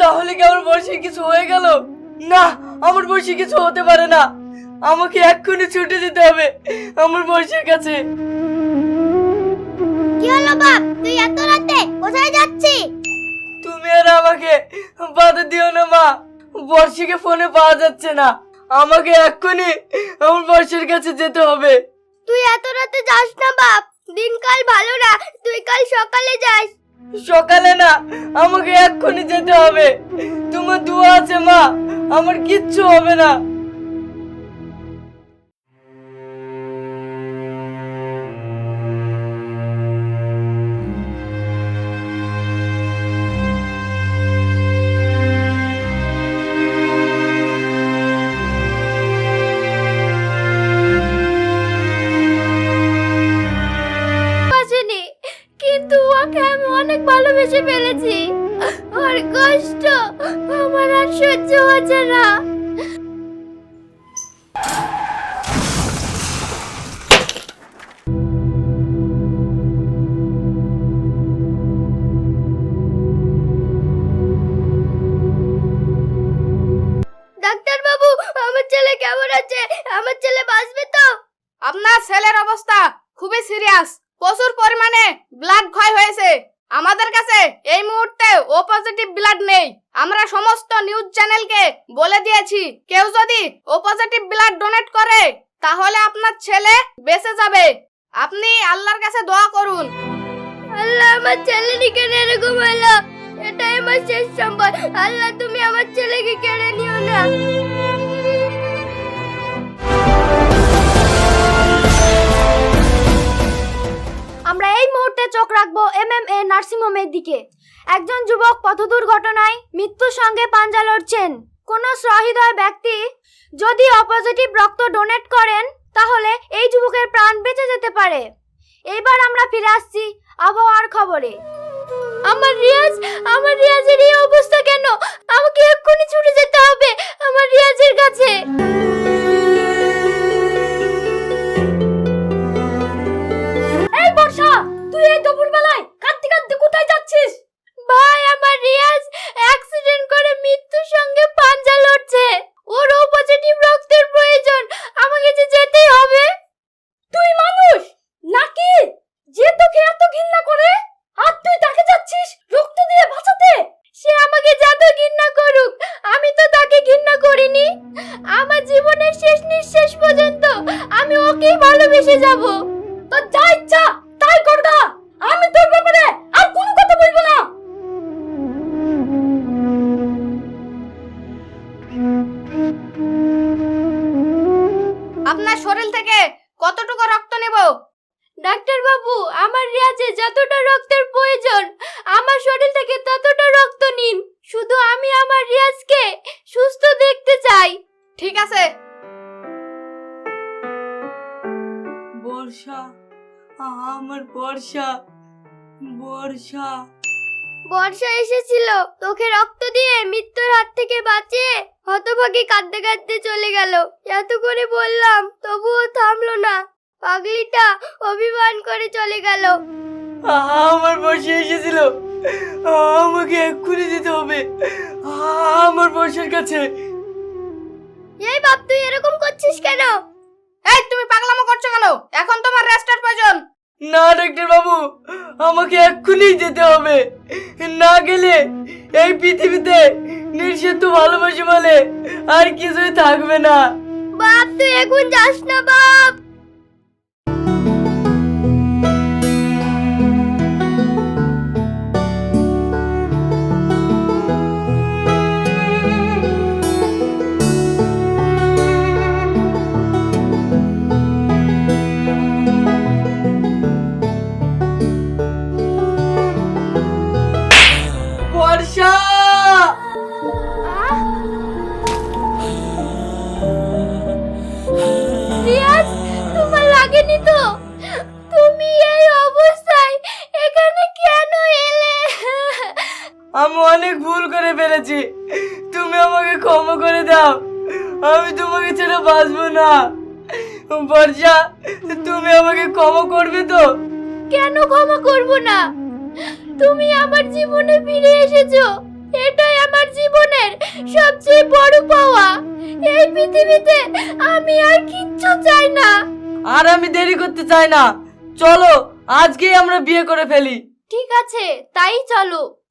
তাহলে কি আমার বর্ষে কিছু হয়ে গেল? না আমার বর্ষে কিছু হতে পারে না। আমাকে এক্ষুনি ছুটে যেতে হবে আমার বর্ষের কাছে। কি হলো বাপ? তুই এত রাতে কোথায় যাচ্ছিস? তুমি আর আমাকে বাধা দিও না মা। বর্ষিকে ফোনে পাওয়া যাচ্ছে না। আমাকে এক্ষুনি আমার বর্ষের কাছে যেতে হবে। তুই এত রাতে যাস না বাপ। দিনকাল ভালো না তুই কাল সকালে যাস। সকালে না আমাকে এক্ষুনি যেতে হবে। তোমার দোয়া আছে মা আমার কিচ্ছু হবে না। ভালোবেসে ফেলেছি। আর কষ্ট আমার আর সহ্য হচ্ছে না। ডাক্তার বাবু আমার ছেলে কেমন আছে? আমার ছেলে বাঁচবে তো? আপনার ছেলের অবস্থা খুবই সিরিয়াস প্রচুর পরিমাণে ব্লাড ক্ষয় হয়েছে। আমাদের কাছে এই মুহূর্তে ও পজিটিভ ব্লাড নেই। আমরা সমস্ত নিউজ চ্যানেলকে বলে দিয়েছি, কেউ যদি ও পজিটিভ ব্লাড ডোনেট করে, তাহলে আপনার ছেলে বেঁচে যাবে। আপনি আল্লাহর কাছে দোয়া করুন। আল্লাহ আমার ছেলেকে কেন এরকম হলো এটাই আমার শেষ সম্বল। আল্লাহ, তুমি আমার ছেলেকে কেড়ে নিও না। দিকে। একজন যুবক পথ দুর্ঘটনায় মৃত্যুর সঙ্গে পাঞ্জা লড়ছেন। কোন সহৃদয় ব্যক্তি যদি অপজিটিভ রক্ত ডোনেট করেন, তাহলে এই যুবকের প্রাণ বেঁচে যেতে পারে। এইবার আমরা ফিরে আসছি আবহাওয়ার খবরে। আমার রিয়াজ, আমার রিয়াজের এই অবস্থা কেন? আমাকে এক্ষুনি ছুটে যেতে হবে আমার রিয়াজের কাছে। জীবনের শেষ নিঃশ্বাস পর্যন্ত আমি ওকেই ভালোবেসে যাব। তোর যা ইচ্ছা তাই করগা আমি তোর ব্যাপারে আর কোনো কথা বলব না। আপনার শরীর থেকে কতটুকু রক্ত নেব? ডাক্তার বাবু আমার রিয়াজে যতটা রক্তের প্রয়োজন আমার শরীর থেকে ততটা রক্ত নিন। শুধু আমি আমার রিয়াজকে সুস্থ দেখতে চাই। ঠিক আছে। বর্ষা আমার বর্ষা। বর্ষা। বর্ষা এসেছিল। তোকে রক্ত দিয়ে মৃত্যুর হাত থেকে বাঁচিয়ে হতভাগী কাঁদতে কাঁদতে চলে গেল। এত করে বললাম তবুও থামলো না। পাগলিটা অভিমান করে চলে গেল। আমার বর্ষা এসেছিল। আমাকে এক্ষুনি যেতে হবে। আমার বর্ষার কাছে। এই বাপ তুই এরকম করছিস কেন? এই তুমি পাগলামো করছ কেন? এখন তোমার রেস্টের প্রয়োজন। না ডাক্তার বাবু আমাকে এক্ষুনি যেতে হবে। না গেলে এই পৃথিবীতে নিঃসিদ্ধ ভালোবাসি বলে আর কিছুই থাকবে না। বাপ তুই এখন যাস না বাপ। অনেক ভুল করে ফেলেছি। তুমি আমাকে ক্ষমা করে দাও। আমি তোমাকে ছেড়ে বাঁচবো না। বর্ষা তুমি আমাকে ক্ষমা করবে তো? কেন ক্ষমা করব না? তুমি আমার জীবনে ফিরে এসেছ। এটাই আমার জীবনের সবচেয়ে বড় পাওয়া। এই পৃথিবীতে আমি আর কিচ্ছু চাই না। আর আমি দেরি করতে চাই না। চলো আজকেই আমরা বিয়ে করে ফেলি। ঠিক আছে তাই চলো।